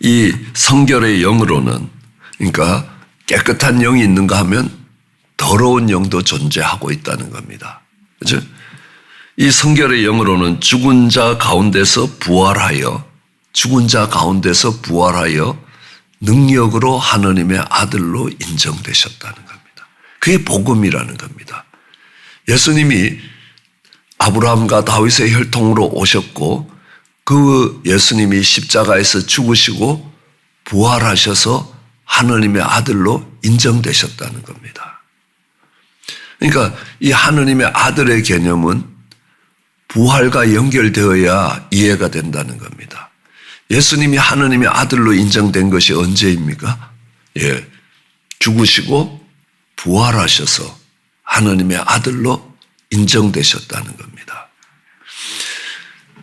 이 성결의 영으로는 그러니까 깨끗한 영이 있는가 하면 더러운 영도 존재하고 있다는 겁니다. 그죠? 이 성결의 영으로는 죽은 자 가운데서 부활하여 죽은 자 가운데서 부활하여 능력으로 하나님의 아들로 인정되셨다는 겁니다. 그게 복음이라는 겁니다. 예수님이 아브라함과 다윗의 혈통으로 오셨고 그 예수님이 십자가에서 죽으시고 부활하셔서 하나님의 아들로 인정되셨다는 겁니다. 그러니까 이 하나님의 아들의 개념은 부활과 연결되어야 이해가 된다는 겁니다. 예수님이 하나님의 아들로 인정된 것이 언제입니까? 예. 죽으시고 부활하셔서 하나님의 아들로 인정되셨다는 겁니다.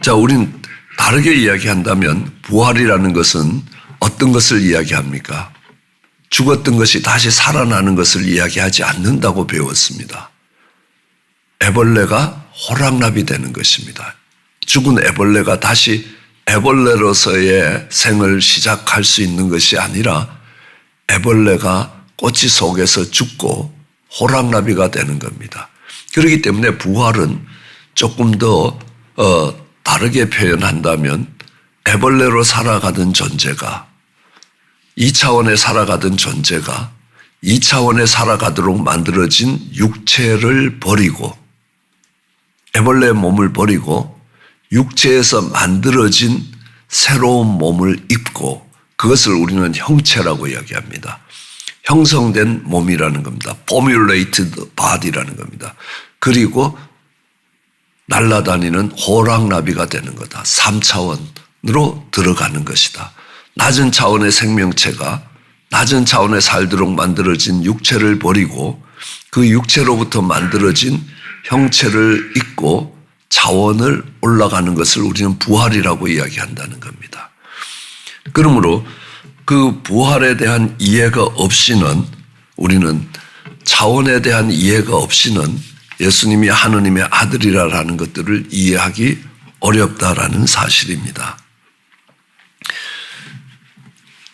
자, 우린 다르게 이야기한다면 부활이라는 것은 어떤 것을 이야기합니까? 죽었던 것이 다시 살아나는 것을 이야기하지 않는다고 배웠습니다. 애벌레가 호랑나비 되는 것입니다. 죽은 애벌레가 다시 애벌레로서의 생을 시작할 수 있는 것이 아니라 애벌레가 꼬치 속에서 죽고 호랑나비가 되는 겁니다. 그렇기 때문에 부활은 조금 더 어, 다르게 표현한다면 애벌레로 살아가던 존재가 2차원에 살아가던 존재가 2차원에 살아가도록 만들어진 육체를 버리고 애벌레 몸을 버리고 육체에서 만들어진 새로운 몸을 입고 그것을 우리는 형체라고 이야기합니다. 형성된 몸이라는 겁니다. formulated body라는 겁니다. 그리고 날아다니는 호랑나비가 되는 거다. 3차원으로 들어가는 것이다. 낮은 차원의 생명체가 낮은 차원에 살도록 만들어진 육체를 버리고 그 육체로부터 만들어진 형체를 잊고 차원을 올라가는 것을 우리는 부활이라고 이야기한다는 겁니다. 그러므로 그 부활에 대한 이해가 없이는 우리는 차원에 대한 이해가 없이는 예수님이 하느님의 아들이라는 것들을 이해하기 어렵다라는 사실입니다.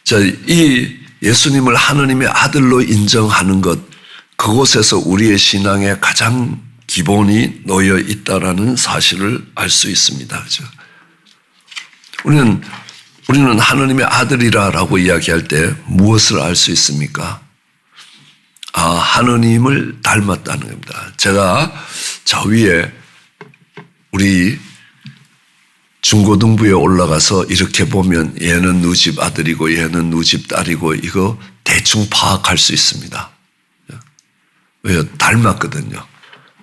자, 이 예수님을 하느님의 아들로 인정하는 것, 그곳에서 우리의 신앙의 가장 기본이 놓여 있다라는 사실을 알 수 있습니다. 그죠? 우리는, 우리는 하느님의 아들이라라고 이야기할 때 무엇을 알 수 있습니까? 아, 하느님을 닮았다는 겁니다. 제가 저 위에 우리 중고등부에 올라가서 이렇게 보면 얘는 누집 아들이고 얘는 누집 딸이고 이거 대충 파악할 수 있습니다. 왜요? 닮았거든요.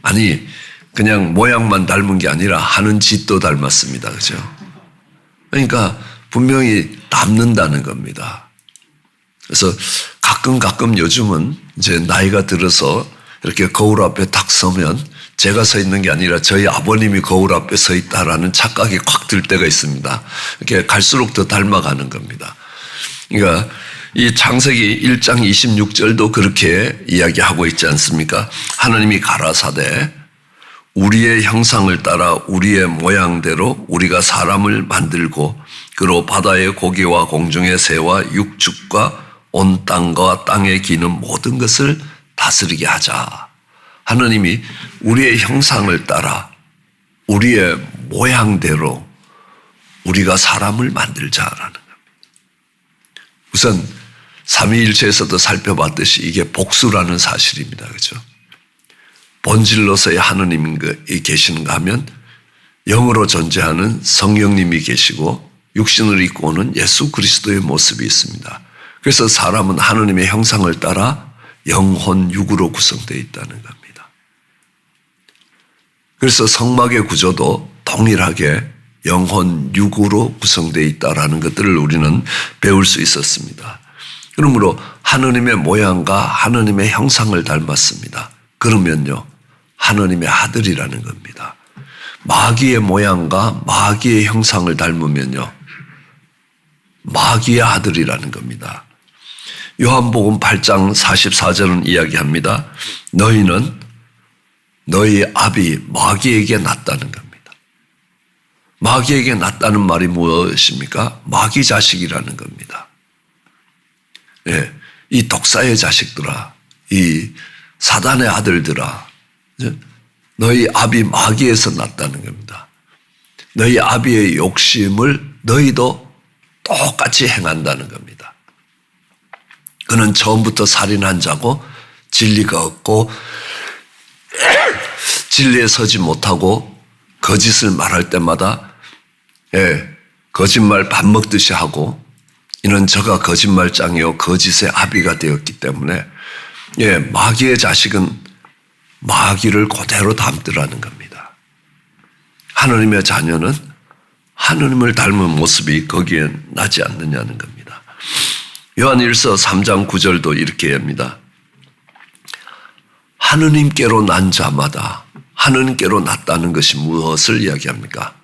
아니, 그냥 모양만 닮은 게 아니라 하는 짓도 닮았습니다. 그죠? 그러니까 분명히 닮는다는 겁니다. 그래서 가끔 가끔 요즘은 이제 나이가 들어서 이렇게 거울 앞에 딱 서면 제가 서 있는 게 아니라 저희 아버님이 거울 앞에 서 있다라는 착각이 확 들 때가 있습니다. 이렇게 갈수록 더 닮아가는 겁니다. 그러니까 이 창세기 1장 26절도 그렇게 이야기하고 있지 않습니까? 하나님이 가라사대 우리의 형상을 따라 우리의 모양대로 우리가 사람을 만들고 그로 바다의 고기와 공중의 새와 육축과 온 땅과 땅에 기는 모든 것을 다스리게 하자. 하나님이 우리의 형상을 따라 우리의 모양대로 우리가 사람을 만들자라는 겁니다. 우선 삼위일체에서도 살펴봤듯이 이게 복수라는 사실입니다. 그죠? 본질로서의 하느님이 계시는가 하면 영으로 존재하는 성령님이 계시고 육신을 입고 오는 예수 그리스도의 모습이 있습니다. 그래서 사람은 하느님의 형상을 따라 영혼, 육으로 구성되어 있다는 겁니다. 그래서 성막의 구조도 동일하게 영혼, 육으로 구성되어 있다라는 것들을 우리는 배울 수 있었습니다. 그러므로 하느님의 모양과 하느님의 형상을 닮았습니다. 그러면요, 하느님의 아들이라는 겁니다. 마귀의 모양과 마귀의 형상을 닮으면요, 마귀의 아들이라는 겁니다. 요한복음 8장 44절은 이야기합니다. 너희는 너희 아비 마귀에게 났다는 겁니다. 마귀에게 낫다는 말이 무엇입니까? 마귀 자식이라는 겁니다. 예, 이 독사의 자식들아, 이 사단의 아들들아, 너희 아비 마귀에서 났다는 겁니다. 너희 아비의 욕심을 너희도 똑같이 행한다는 겁니다. 그는 처음부터 살인한 자고 진리가 없고 진리에 서지 못하고 거짓을 말할 때마다 예, 거짓말 밥 먹듯이 하고 이는 저가 거짓말장이요 거짓의 아비가 되었기 때문에 예, 마귀의 자식은 마귀를 그대로 담더라는 겁니다. 하느님의 자녀는 하느님을 닮은 모습이 거기에 나지 않느냐는 겁니다. 요한일서 3장 9절도 이렇게 합니다. 하느님께로 난 자마다 하느님께로 났다는 것이 무엇을 이야기합니까?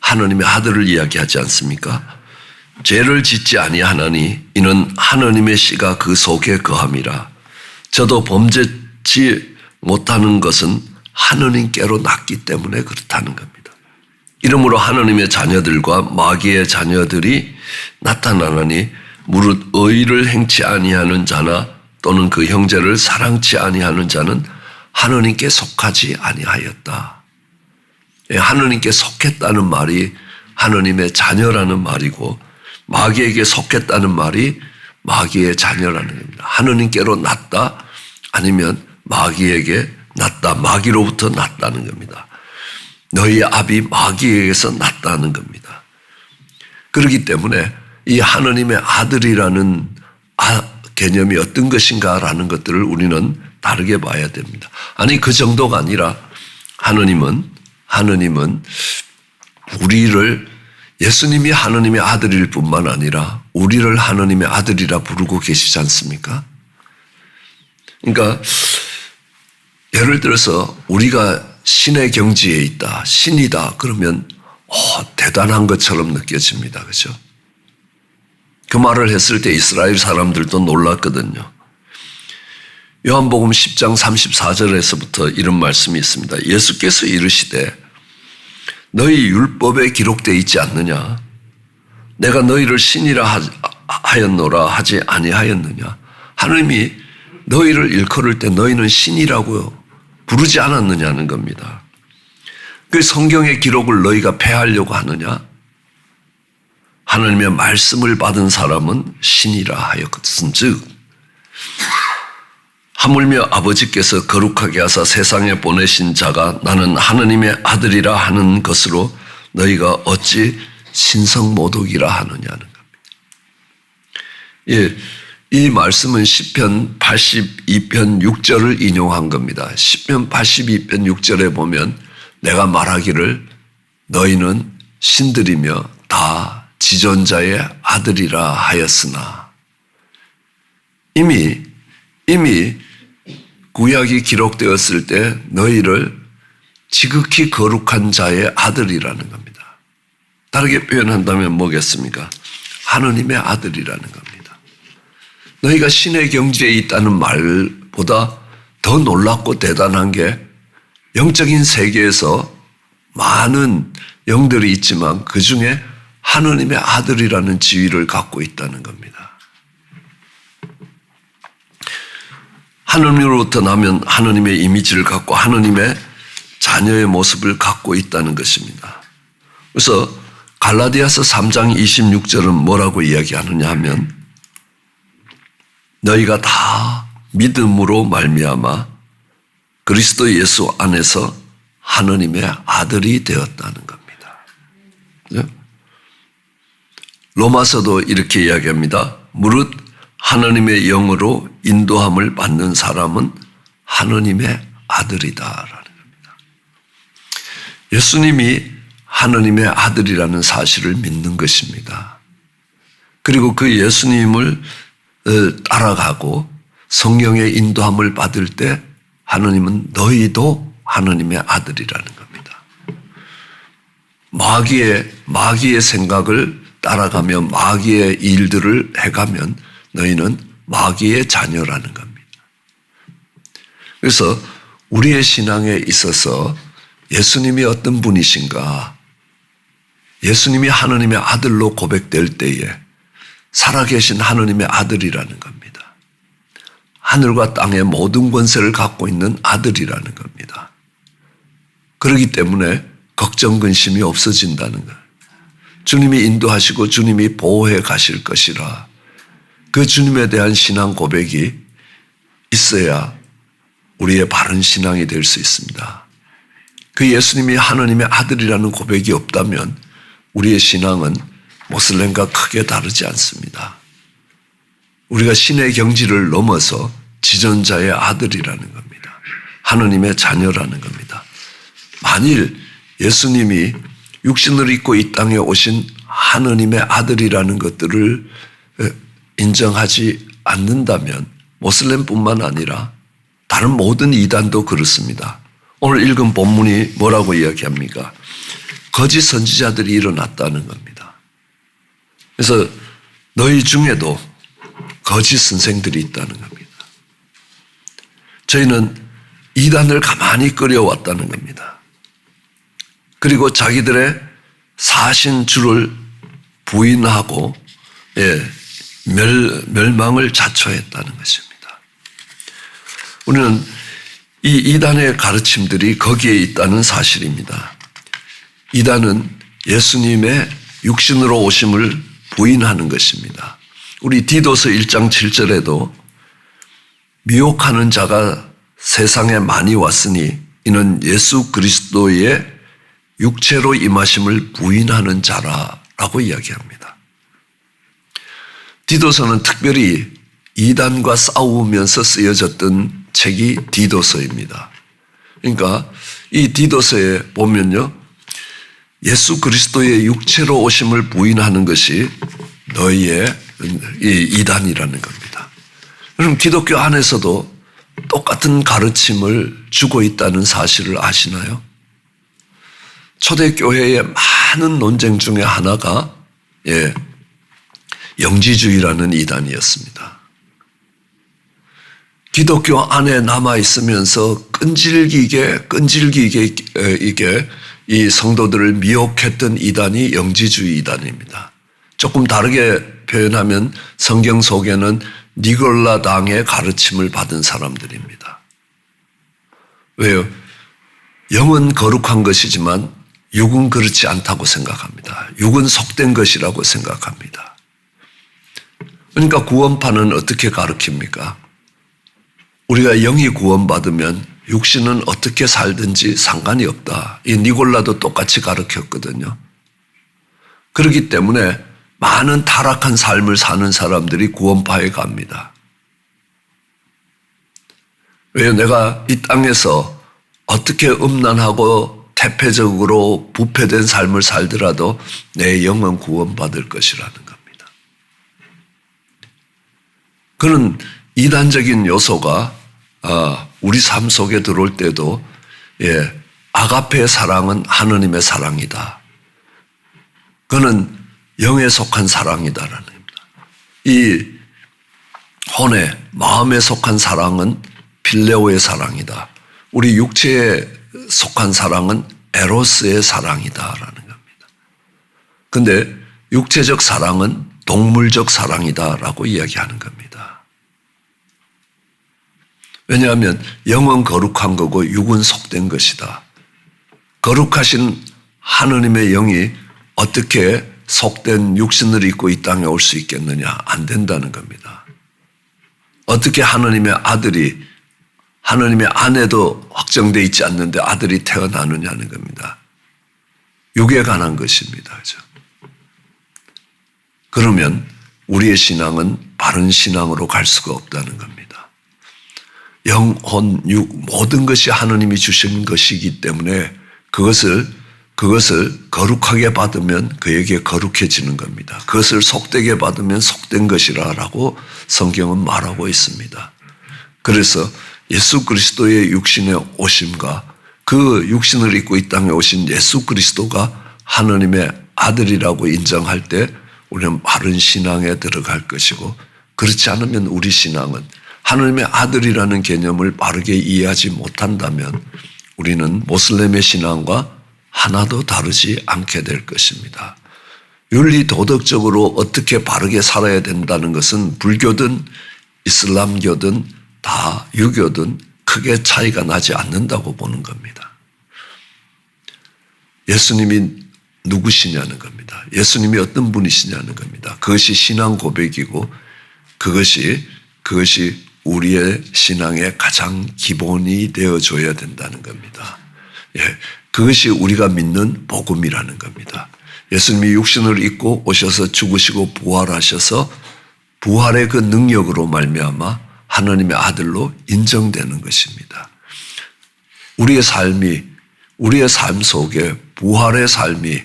하느님의 아들을 이야기하지 않습니까? 죄를 짓지 아니하나니 이는 하느님의 씨가 그 속에 거함이라. 저도 범죄치 못하는 것은 하느님께로 났기 때문에 그렇다는 겁니다. 이러므로 하느님의 자녀들과 마귀의 자녀들이 나타나나니 무릇 의를 행치 아니하는 자나 또는 그 형제를 사랑치 아니하는 자는 하느님께 속하지 아니하였다. 예, 하느님께 속했다는 말이 하느님의 자녀라는 말이고 마귀에게 속했다는 말이 마귀의 자녀라는 겁니다. 하느님께로 났다 아니면 마귀에게 났다. 마귀로부터 났다는 겁니다. 너희 아비 마귀에게서 났다는 겁니다. 그렇기 때문에 이 하느님의 아들이라는 아, 개념이 어떤 것인가라는 것들을 우리는 다르게 봐야 됩니다. 아니 그 정도가 아니라 하느님은 하느님은 우리를 예수님이 하느님의 아들일 뿐만 아니라 우리를 하느님의 아들이라 부르고 계시지 않습니까? 그러니까 예를 들어서 우리가 신의 경지에 있다, 신이다 그러면 어, 대단한 것처럼 느껴집니다. 그죠? 그 말을 했을 때 이스라엘 사람들도 놀랐거든요. 요한복음 10장 34절에서부터 이런 말씀이 있습니다. 예수께서 이르시되 너희 율법에 기록되어 있지 않느냐? 내가 너희를 신이라 하였노라 하지 아니하였느냐? 하느님이 너희를 일컬을 때 너희는 신이라고요. 부르지 않았느냐는 겁니다. 그 성경의 기록을 너희가 폐하려고 하느냐? 하나님의 말씀을 받은 사람은 신이라 하였거든. 즉, 하물며 아버지께서 거룩하게 하사 세상에 보내신 자가 나는 하느님의 아들이라 하는 것으로 너희가 어찌 신성모독이라 하느냐는 겁니다. 예, 이 말씀은 10편 82편 6절을 인용한 겁니다. 10편 82편 6절에 보면 내가 말하기를 너희는 신들이며 다 지존자의 아들이라 하였으나 이미 이미 구약이 기록되었을 때 너희를 지극히 거룩한 자의 아들이라는 겁니다. 다르게 표현한다면 뭐겠습니까? 하느님의 아들이라는 겁니다. 너희가 신의 경지에 있다는 말보다 더 놀랍고 대단한 게 영적인 세계에서 많은 영들이 있지만 그 중에 하느님의 아들이라는 지위를 갖고 있다는 겁니다. 하느님으로부터 나면 하느님의 이미지를 갖고 하느님의 자녀의 모습을 갖고 있다는 것입니다. 그래서 갈라디아서 3장 26절은 뭐라고 이야기하느냐 하면 너희가 다 믿음으로 말미암아 그리스도 예수 안에서 하느님의 아들이 되었다는 겁니다. 네? 로마서도 이렇게 이야기합니다. 무릇 하느님의 영으로 인도함을 받는 사람은 하느님의 아들이다라는 겁니다. 예수님이 하느님의 아들이라는 사실을 믿는 것입니다. 그리고 그 예수님을 어, 따라가고 성령의 인도함을 받을 때 하느님은 너희도 하느님의 아들이라는 겁니다. 마귀의 마귀의 생각을 따라가며 마귀의 일들을 해가면 너희는 마귀의 자녀라는 겁니다. 그래서 우리의 신앙에 있어서 예수님이 어떤 분이신가, 예수님이 하나님의 아들로 고백될 때에 살아계신 하나님의 아들이라는 겁니다. 하늘과 땅의 모든 권세를 갖고 있는 아들이라는 겁니다. 그렇기 때문에 걱정 근심이 없어진다는 것. 주님이 인도하시고 주님이 보호해 가실 것이라 그 주님에 대한 신앙 고백이 있어야 우리의 바른 신앙이 될 수 있습니다. 그 예수님이 하나님의 아들이라는 고백이 없다면 우리의 신앙은 모슬렘과 크게 다르지 않습니다. 우리가 신의 경지를 넘어서 지존자의 아들이라는 겁니다. 하느님의 자녀라는 겁니다. 만일 예수님이 육신을 입고 이 땅에 오신 하느님의 아들이라는 것들을 인정하지 않는다면 모슬렘뿐만 아니라 다른 모든 이단도 그렇습니다. 오늘 읽은 본문이 뭐라고 이야기합니까? 거짓 선지자들이 일어났다는 겁니다. 그래서 너희 중에도 거짓 선생들이 있다는 겁니다. 저희는 이단을 가만히 끓여왔다는 겁니다. 그리고 자기들의 사신 주를 부인하고 예, 멸, 멸망을 자초했다는 것입니다. 우리는 이 이단의 가르침들이 거기에 있다는 사실입니다. 이단은 예수님의 육신으로 오심을 부인하는 것입니다. 우리 디도서 1장 7절에도 미혹하는 자가 세상에 많이 왔으니 이는 예수 그리스도의 육체로 임하심을 부인하는 자라라고 이야기합니다. 디도서는 특별히 이단과 싸우면서 쓰여졌던 책이 디도서입니다. 그러니까 이 디도서에 보면요. 예수 그리스도의 육체로 오심을 부인하는 것이 너희의 이단이라는 겁니다. 그럼 기독교 안에서도 똑같은 가르침을 주고 있다는 사실을 아시나요? 초대교회의 많은 논쟁 중에 하나가, 예, 영지주의라는 이단이었습니다. 기독교 안에 남아 있으면서 끈질기게 끈질기게 이게 이 성도들을 미혹했던 이단이 영지주의 이단입니다. 조금 다르게 표현하면 성경 속에는 니골라 당의 가르침을 받은 사람들입니다. 왜요? 영은 거룩한 것이지만 육은 그렇지 않다고 생각합니다. 육은 속된 것이라고 생각합니다. 그러니까 구원파는 어떻게 가르칩니까? 우리가 영이 구원받으면 육신은 어떻게 살든지 상관이 없다. 이 니골라도 똑같이 가르쳤거든요. 그렇기 때문에 많은 타락한 삶을 사는 사람들이 구원파에 갑니다. 왜 내가 이 땅에서 어떻게 음란하고 태폐적으로 부패된 삶을 살더라도 내 영은 구원받을 것이라는 겁니다. 그런 이단적인 요소가 아, 우리 삶 속에 들어올 때도 예, 아가페의 사랑은 하느님의 사랑이다. 그는 영에 속한 사랑이다라는 겁니다. 이 혼의 마음에 속한 사랑은 필레오의 사랑이다. 우리 육체에 속한 사랑은 에로스의 사랑이다라는 겁니다. 근데 육체적 사랑은 동물적 사랑이다라고 이야기하는 겁니다. 왜냐하면 영은 거룩한 거고 육은 속된 것이다. 거룩하신 하느님의 영이 어떻게 속된 육신을 입고 이 땅에 올 수 있겠느냐? 안 된다는 겁니다. 어떻게 하느님의 아들이 하느님의 아내도 확정돼 있지 않는데 아들이 태어나느냐는 겁니다. 육에 관한 것입니다. 그죠? 그러면 우리의 신앙은 바른 신앙으로 갈 수가 없다는 겁니다. 영혼, 육, 모든 것이 하느님이 주신 것이기 때문에 그것을 그것을 거룩하게 받으면 그에게 거룩해지는 겁니다. 그것을 속되게 받으면 속된 것이라라고 성경은 말하고 있습니다. 그래서 예수 그리스도의 육신의 오심과 그 육신을 입고 이 땅에 오신 예수 그리스도가 하느님의 아들이라고 인정할 때 우리는 바른 신앙에 들어갈 것이고 그렇지 않으면 우리 신앙은 하느님의 아들이라는 개념을 바르게 이해하지 못한다면 우리는 모슬렘의 신앙과 하나도 다르지 않게 될 것입니다. 윤리 도덕적으로 어떻게 바르게 살아야 된다는 것은 불교든 이슬람교든 다 유교든 크게 차이가 나지 않는다고 보는 겁니다. 예수님이 누구시냐는 겁니다. 예수님이 어떤 분이시냐는 겁니다. 그것이 신앙 고백이고 그것이 그것이 우리의 신앙의 가장 기본이 되어줘야 된다는 겁니다. 예, 그것이 우리가 믿는 복음이라는 겁니다. 예수님이 육신을 입고 오셔서 죽으시고 부활하셔서 부활의 그 능력으로 말미암아 하나님의 아들로 인정되는 것입니다. 우리의 삶이 우리의 삶 속에 부활의 삶이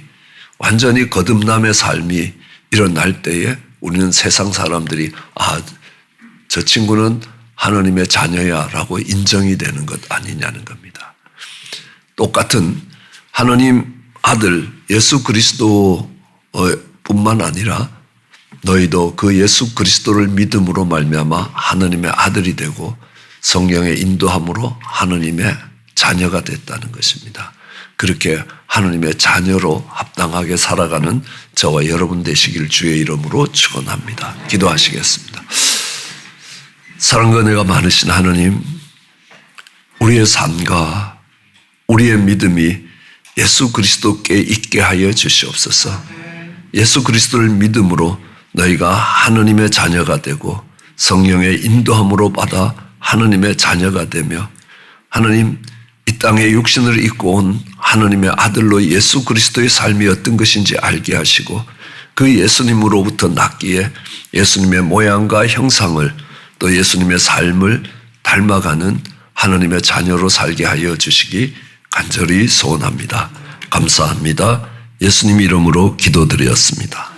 완전히 거듭남의 삶이 일어날 때에 우리는 세상 사람들이 아, 저 친구는 하나님의 자녀야 라고 인정이 되는 것 아니냐는 겁니다. 똑같은 하나님 아들 예수 그리스도 뿐만 아니라 너희도 그 예수 그리스도를 믿음으로 말미암아 하나님의 아들이 되고 성령의 인도함으로 하나님의 자녀가 됐다는 것입니다. 그렇게 하나님의 자녀로 합당하게 살아가는 저와 여러분 되시길 주의 이름으로 축원합니다. 기도하시겠습니다. 사랑과 내가 많으신 하나님, 우리의 삶과 우리의 믿음이 예수 그리스도께 있게 하여 주시옵소서. 예수 그리스도를 믿음으로 너희가 하나님의 자녀가 되고 성령의 인도함으로 받아 하나님의 자녀가 되며 하나님 이 땅에 육신을 입고 온 하나님의 아들로 예수 그리스도의 삶이 어떤 것인지 알게 하시고 그 예수님으로부터 낳기에 예수님의 모양과 형상을 또 예수님의 삶을 닮아가는 하나님의 자녀로 살게 하여 주시기 간절히 소원합니다. 감사합니다. 예수님 이름으로 기도드렸습니다.